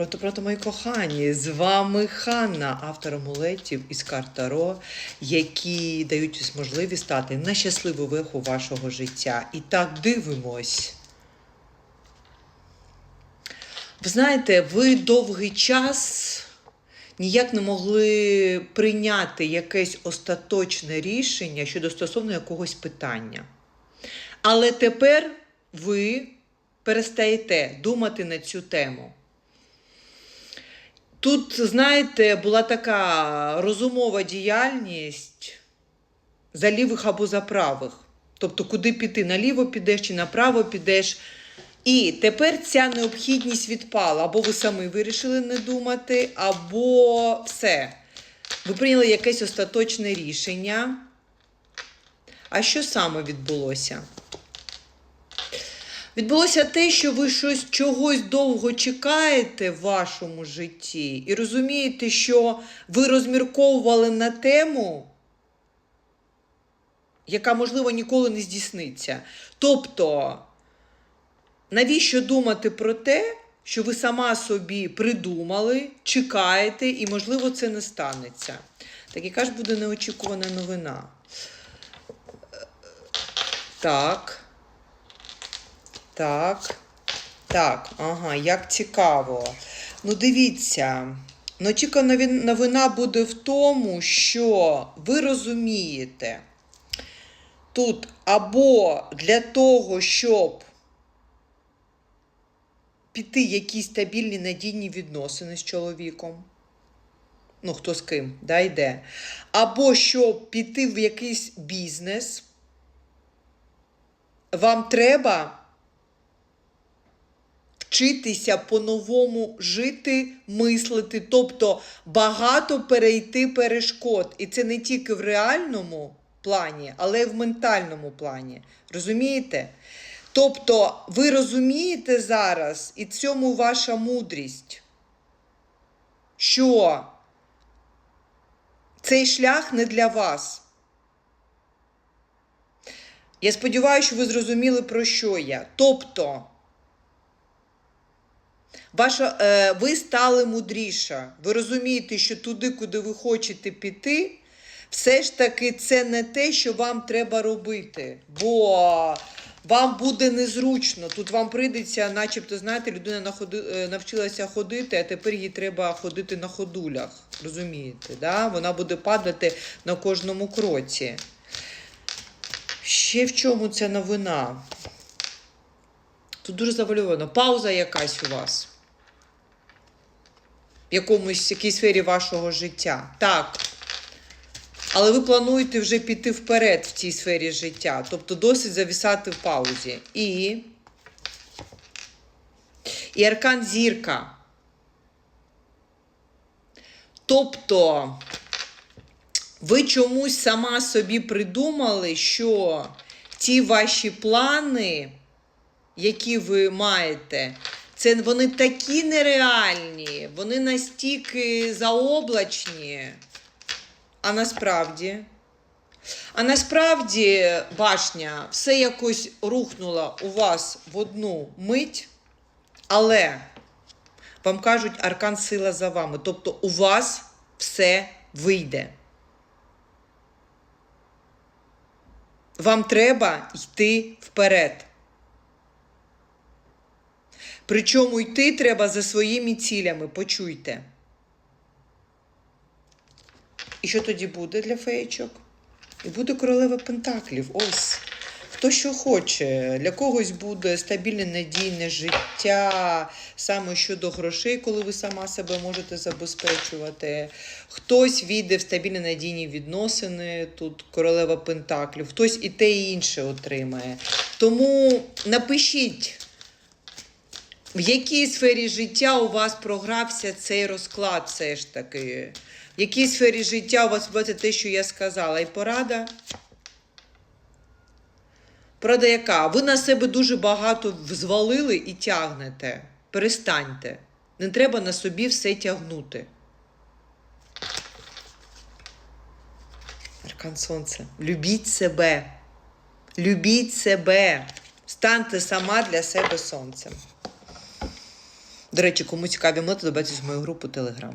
Прото, прото, мої кохані, з вами Ханна, автор амулетів із карт Таро, які дають можливість стати на щасливу виху вашого життя. І так дивимось. Ви знаєте, ви довгий час ніяк не могли прийняти якесь остаточне рішення щодо стосовно якогось питання. Але тепер ви перестаєте думати на цю тему. Тут, знаєте, була така розумова діяльність за лівих або за правих. Тобто, куди піти, наліво підеш чи направо підеш. І тепер ця необхідність відпала. Або ви самі вирішили не думати, або все. Ви прийняли якесь остаточне рішення. А що саме відбулося? Відбулося те, що ви щось чогось довго чекаєте в вашому житті, і розумієте, що ви розмірковували на тему, яка, можливо, ніколи не здійсниться. Тобто, навіщо думати про те, що ви сама собі придумали, чекаєте, і, можливо, це не станеться. Так, яка ж буде неочікувана новина? Так. Так. Так, ага, як цікаво. Ну, дивіться. Ну, тільки новина буде в тому, що ви розумієте, тут або для того, щоб піти якісь стабільні надійні відносини з чоловіком. Ну, хто з ким, да, йде. Або щоб піти в якийсь бізнес, вам треба вчитися по-новому жити, мислити, тобто багато перейти перешкод. І це не тільки в реальному плані, але й в ментальному плані. Розумієте? Тобто, ви розумієте зараз, і цьому ваша мудрість, що цей шлях не для вас. Я сподіваюся, що ви зрозуміли, про що я. Тобто, ваша, е, ви стали мудріша. Ви розумієте, що туди, куди ви хочете піти, все ж таки це не те, що вам треба робити. Бо вам буде незручно. Тут вам прийдеться, начебто, знаєте, людина находи, е, навчилася ходити, а тепер їй треба ходити на ходулях. Розумієте? Да? Вона буде падати на кожному кроці. Ще в чому ця новина? Тут дуже завальовано. Пауза якась у вас. В якомусь якій сфері вашого життя. Так. Але ви плануєте вже піти вперед в цій сфері життя. Тобто досить завісати в паузі. І. І аркан зірка. Тобто. Ви чомусь сама собі придумали, що ті ваші плани, які ви маєте, це вони такі нереальні, вони настільки заоблачні. А насправді, а насправді, башня, все якось рухнуло у вас в одну мить, але вам кажуть, аркан сила за вами. Тобто у вас все вийде. Вам треба йти вперед. Причому йти треба за своїми цілями, почуйте. І що тоді буде для феєчок? І буде королева Пентаклів. Ось. Хто що хоче. Для когось буде стабільне надійне життя, саме щодо грошей, коли ви сама себе можете забезпечувати. Хтось війде в стабільні надійні відносини, тут королева Пентаклів, хтось і те, і інше отримає. Тому напишіть. В якій сфері життя у вас програвся цей розклад, все ж таки? В якій сфері життя у вас відбувається те, що я сказала? І порада? Порада яка? Ви на себе дуже багато взвалили і тягнете. Перестаньте. Не треба на собі все тягнути. Аркан Сонце. Любіть себе. Любіть себе. Станьте сама для себе сонцем. До речі, кому цікаві методи, додавайтесь в мою групу Telegram.